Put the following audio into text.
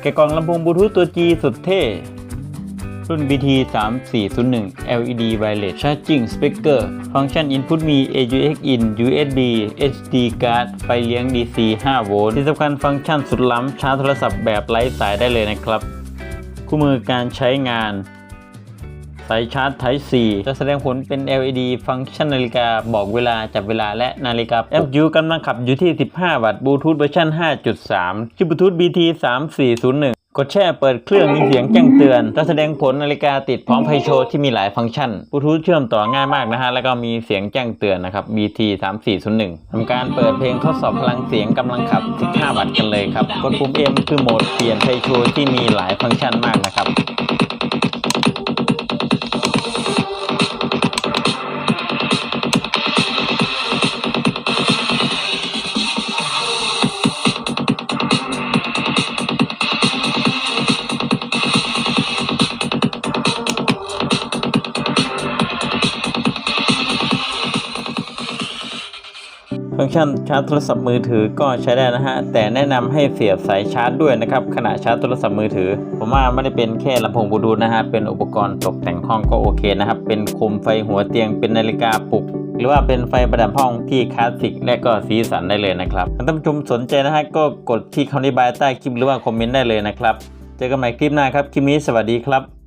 แกล่องลำโพงบลูทูธตัว G สุดเท่ รุ่น BT 3401 LED Wireless Charging Speaker ฟังก์ชัน Input มี AUX in USB HD card ไฟเลี้ยง DC 5 โวลต์ที่สำคัญฟังก์ชันสุดล้ำชาร์จโทรศัพท์แบบไร้สายได้เลยนะครับ คู่มือการใช้งาน สายชาร์จ Type C จะแสดงผลเป็น LED ฟังก์ชันนาฬิกาบอกเวลาจับเวลาและนาฬิกา FU กำลังขับอยู่ที่ 15 วัตต์บลูทูธเวอร์ชัน5.3 ชื่อบลูทูธ BT 3401กดแช่เปิดเครื่องมีเสียงแจ้งเตือนจะแสดงผลนาฬิกาติดพร้อมไฟโชว์ที่มีหลายฟังก์ชันบลูทูธเชื่อมต่อง่ายมากนะฮะ แล้วก็มีเสียงแจ้งเตือนนะครับ BT 3401ทำการเปิดเพลงทดสอบพลังเสียงกำลังขับ 15 วัตต์กันเลยครับ กดปุ่ม M คือโหมดเปลี่ยนไฟโชว์ที่มีหลายฟังก์ชันมากนะครับ ฟังก์ชันชาร์จโทรศัพท์มือถือก็ใช้ได้นะฮะ แต่แนะนำให้เสียบสายชาร์จด้วยนะครับขณะชาร์จโทรศัพท์มือถือ ผมว่าไม่ได้เป็นแค่ลำโพงบลูทูธนะฮะ เป็นอุปกรณ์ตกแต่งห้องก็โอเคนะครับ เป็นโคมไฟหัวเตียง เป็นนาฬิกาปลุกหรือว่าเป็นไฟประดับห้องที่คลาสสิกและก็สีสันได้เลยนะครับท่านผู้ชมสนใจนะฮะก็กดที่คำอธิบายใต้คลิปหรือว่าคอมเมนต์ได้เลยนะครับ เจอกันใหม่คลิปหน้าครับ คลิปนี้สวัสดีครับ